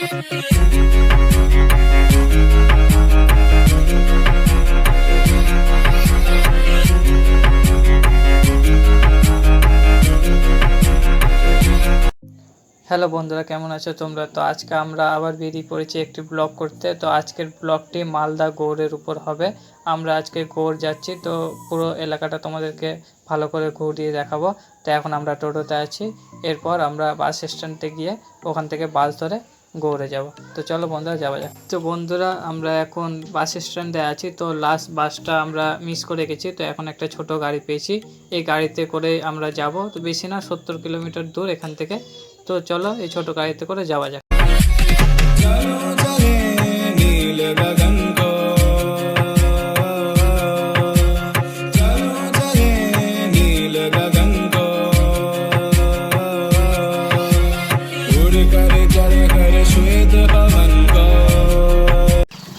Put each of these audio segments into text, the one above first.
Hello বন্ধুরা, কেমন আছো তোমরা? তো আজকে আমরা আবার বেরিয়ে পড়েছি একটি ব্লগ করতে। তো আজকের ব্লগটি মালদা গৌড়ের উপর হবে। আমরা আজকে গৌড় যাচ্ছি, তো পুরো এলাকাটা তোমাদেরকে ভালো করে ঘুরিয়ে দেখাবো। তো এখন আমরা টোটোতে আছি। এরপর আমরা বাস স্ট্যান্ডে গিয়ে ওখান থেকে বাস ধরে গৌড়ে যাব। তো চলো বন্ধুরা, যাওয়া যাক। তো বন্ধুরা, আমরা এখন বাস স্ট্যান্ডে আছি। তো লাস্ট বাসটা আমরা মিস করে গেছি। তো এখন একটা ছোট গাড়ি পেয়েছি। এই গাড়িতে করে আমরা যাব। তো বেশি না, সত্তর কিলোমিটার দূর এখান থেকে। তো চলো এই ছোট গাড়িতে করে যাওয়া যাক।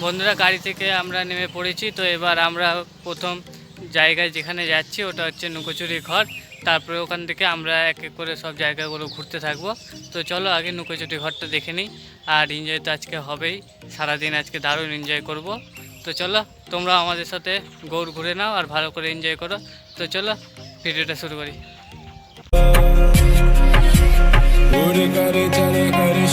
বন্ধুরা গাড়ি থেকে আমরা নেমে পড়েছি, তো এবার আমরা প্রথম জায়গায় যেখানে যাচ্ছি ওটা হচ্ছে নুকোচুরি ঘর। তারপরে ওখান থেকে আমরা এক এক করে সব জায়গাগুলো ঘুরতে থাকব। তো চলো আগে নুকোচুরি ঘরটা দেখে নিই। আর এনজয় তো আজকে হবেই, সারাদিন আজকে দারুণ এনজয় করব। তো চলো তোমরা আমাদের সাথে গৌর ঘুরে নাও আর ভালো করে এনজয় করো। তো চলো, ভিডিওটা শুরু করি। করে চলে করে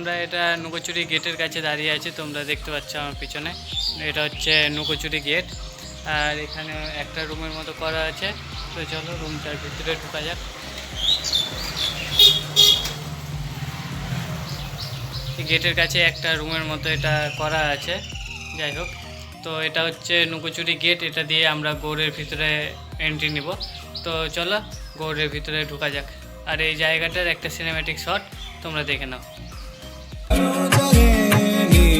আমরা এটা নুকোচুরি গেটের কাছে দাঁড়িয়ে আছি, তোমরা দেখতে পাচ্ছ আমার পিছনে। এটা হচ্ছে নুকোচুরি গেট। আর এখানে একটা রুমের মতো করা আছে। তো চলো, রুমটার ভিতরে ঢুকা যাক। গেটের কাছে একটা রুমের মতো এটা করা আছে। যাই হোক, তো এটা হচ্ছে নুকোচুরি গেট। এটা দিয়ে আমরা গৌড়ের ভিতরে এন্ট্রি নিব। তো চলো, গৌড়ের ভিতরে ঢুকা যাক। আর এই জায়গাটার একটা সিনেমেটিক শট তোমরা দেখে নাও।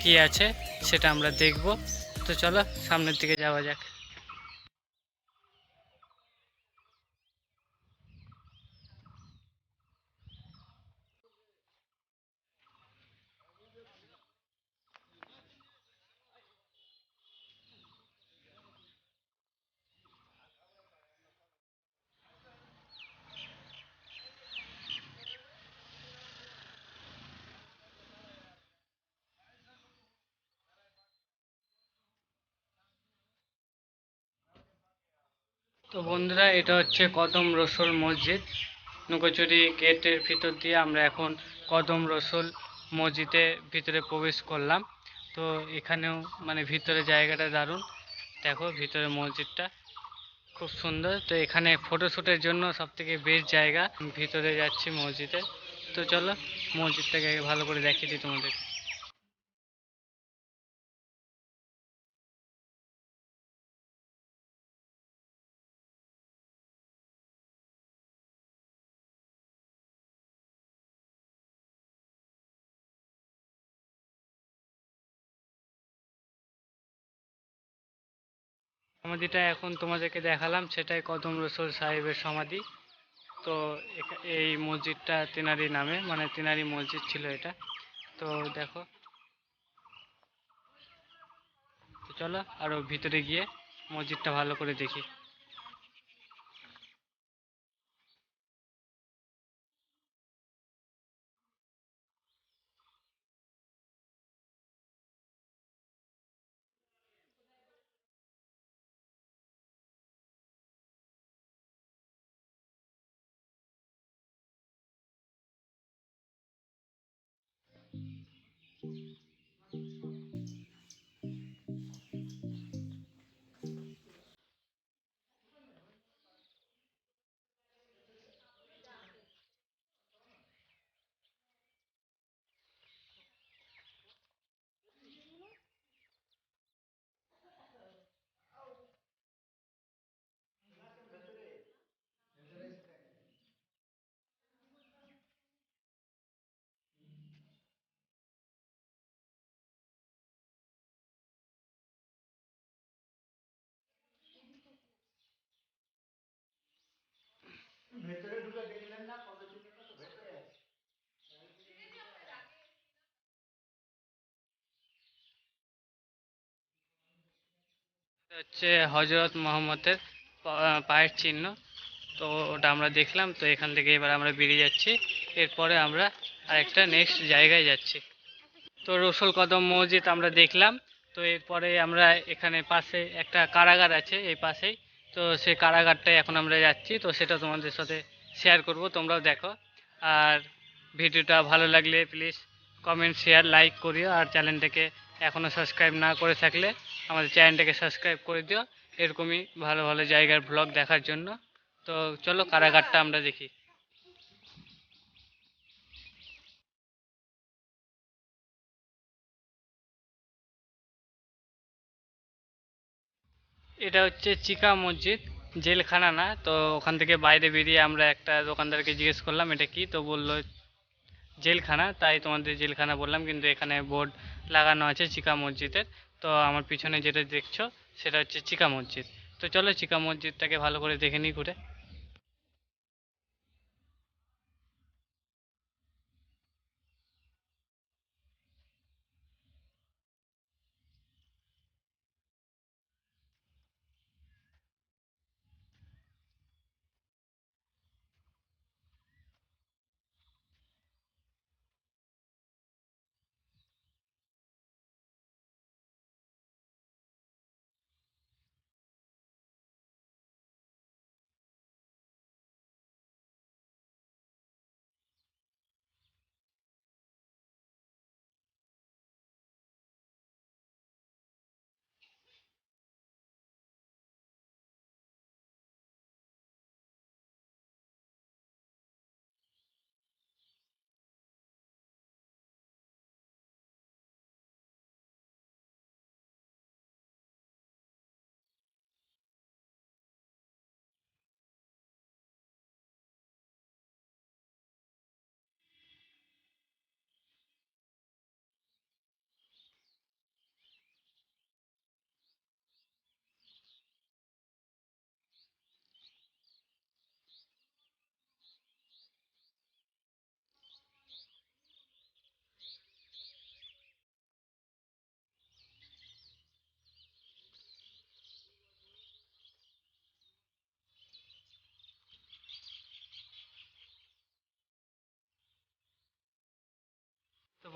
কি আছে সেটা আমরা দেখব। তো চলো সামনের দিকে যাওয়া যাক। তো বন্ধুরা, এটা হচ্ছে কদম রসুল মসজিদ। নুকোচুরি গেটের ভিতর দিয়ে আমরা এখন কদম রসুল মসজিদে ভিতরে প্রবেশ করলাম। তো এখানেও মানে ভিতরে জায়গাটা দারুণ। দেখো ভিতরে মসজিদটা খুব সুন্দর। তো এখানে ফটোশ্যুটের জন্য সব থেকে বেস্ট জায়গা। ভিতরে যাচ্ছি মসজিদে। তো চলো মসজিদটাকে ভালো করে দেখিয়ে দিই তোমাদের যেটা এখন তোমাদেরকে দেখালাম, সেটাই কদম রসুল সাহেবের সমাধি। তো এই মসজিদটা তেনারি নামে মানে তেনারি মসজিদ ছিল এটা। তো দেখো। চলো আরও ভিতরে গিয়ে মসজিদটা ভালো করে দেখি। ভেতরে ঢুকে দেখলেন না, কত তো ভেতরে আছে। হচ্ছে হজরত মোহাম্মদের পায়ের চিহ্ন। তো ওটা আমরা দেখলাম, তো এখান থেকে এবার আমরা বেরিয়ে যাচ্ছি। এরপরে আমরা আরেকটা নেক্সট জায়গায় যাচ্ছি। তো রসুল কদম মসজিদ আমরা দেখলাম। তো এরপরে আমরা এখানে পাশে একটা কারাগার আছে, এই পাশেই। তো সেই কারাগারটায় এখন আমরা যাচ্ছি, তো সেটা তোমাদের সাথে শেয়ার করব, তোমরাও দেখো। আর ভিডিওটা ভালো লাগলে প্লিজ কমেন্ট শেয়ার লাইক করিও, আর চ্যানেলটাকে এখনও সাবস্ক্রাইব না করে থাকলে আমাদের চ্যানেলটাকে সাবস্ক্রাইব করে দিও। এরকমই ভালো ভালো জায়গার ব্লগ দেখার জন্য। তো চলো কারাগারটা আমরা দেখি। এটা হচ্ছে চিকা মসজিদ, জেলখানা না। তো ওখান থেকে বাইরে বেরিয়ে আমরা একটা দোকানদারকে জিজ্ঞেস করলাম, এটা কি? তো বলল, জেলখানা। তাই তোমাদের জেলখানা বললাম, কিন্তু এখানে বোর্ড লাগানো আছে চিকা মসজিদের। তো আমার পিছনে যেটা দেখছ, সেটা হচ্ছে চিকা মসজিদ। তো চলো চিকা মসজিদটাকে ভালো করে দেখে নিই ঘুরে।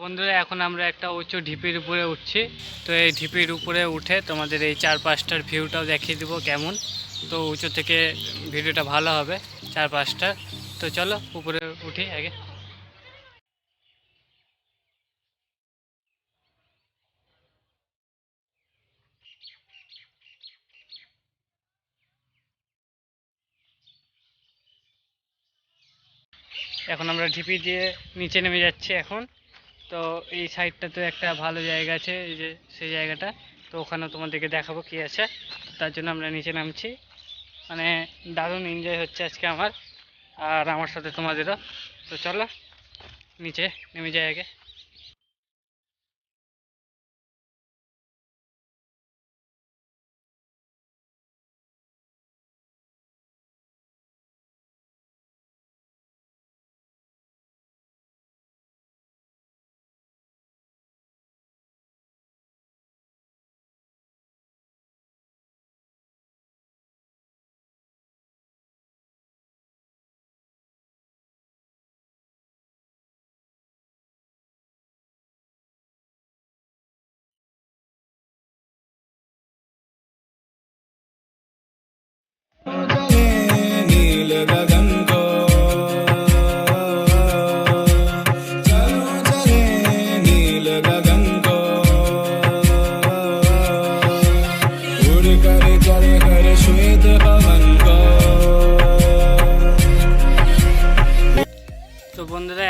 বন্ধুরা, এখন আমরা একটা উঁচু ঢিপির উপরে উঠছি। তো এই ঢিপির উপরে উঠে তোমাদের এই চারপাশটার ভিউটাও দেখিয়ে দিব কেমন। তো উঁচু থেকে ভিডিওটা ভালো হবে চারপাশটা। তো চলো, উপরে উঠি আগে। এখন আমরা ঢিপি দিয়ে নিচে নেমে যাচ্ছি এখন। তো এই সাইডটাতে একটা ভালো জায়গা আছে, এই যে সেই জায়গাটা। তো ওখানে তোমাদেরকে দেখাবো কি আছে। তার জন্য আমরা নিচে নামছি। মানে দারুণ এনজয় হচ্ছে আজকে আমার আর আমার সাথে তোমাদেরও। তো চলো, নিচে নেমে যাই আগে।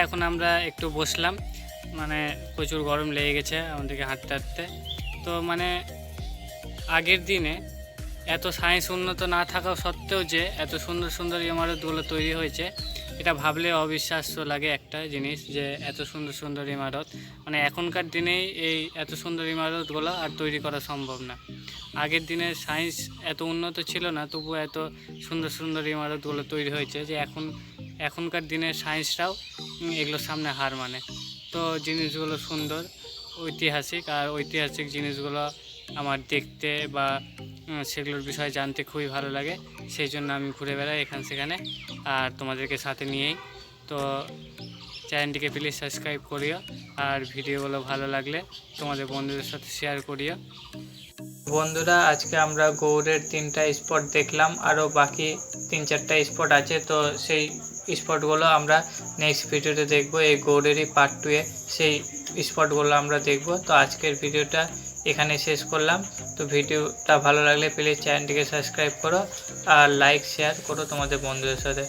এখন আমরা একটু বসলাম। মানে প্রচুর গরম লেগে গেছে আমাদেরকে হাঁটতে হাঁটতে। তো মানে আগের দিনে এত সায়েন্স উন্নত না থাকা সত্ত্বেও যে এত সুন্দর সুন্দর ইমারতগুলো তৈরি হয়েছে এটা ভাবলে অবিশ্বাস্য লাগে একটা জিনিস যে এত সুন্দর সুন্দর ইমারত। মানে এখনকার দিনেই এই এত সুন্দর ইমারতগুলো আর তৈরি করা সম্ভব না। আগের দিনে সায়েন্স এত উন্নত ছিল না তবু এত সুন্দর সুন্দর ইমারতগুলো তৈরি হয়েছে যে এখন এখনকার দিনে সায়েন্সরাও উম, এগুলোর সামনে হার মানে। তো জিনিসগুলো সুন্দর, ঐতিহাসিক, আর ঐতিহাসিক জিনিসগুলো আমার দেখতে বা সেগুলোর বিষয়ে জানতে খুবই ভালো লাগে। সেই জন্য আমি ঘুরে বেড়াই এখান সেখানে, আর তোমাদেরকে সাথে নিয়েই। তো চ্যানেলটিকে প্লিজ সাবস্ক্রাইব করিও, আর ভিডিওগুলো ভালো লাগলে তোমাদের বন্ধুদের সাথে শেয়ার করিও। বন্ধুরা, আজকে আমরা গৌড়ের তিনটা স্পট দেখলাম, আরও বাকি তিন চারটা স্পট আছে, তো সেই স্পটগুলো আমরা নেক্সট ভিডিওতে দেখব। এই গৌড়েরই পার্ট টুয়ে সেই স্পটগুলো আমরা দেখব। তো আজকের ভিডিওটা এখানে শেষ করলাম। তো ভিডিওটা ভালো লাগলে প্লিজ চ্যানেলটিকে সাবস্ক্রাইব করো আর লাইক শেয়ার করো তোমাদের বন্ধুদের সাথে।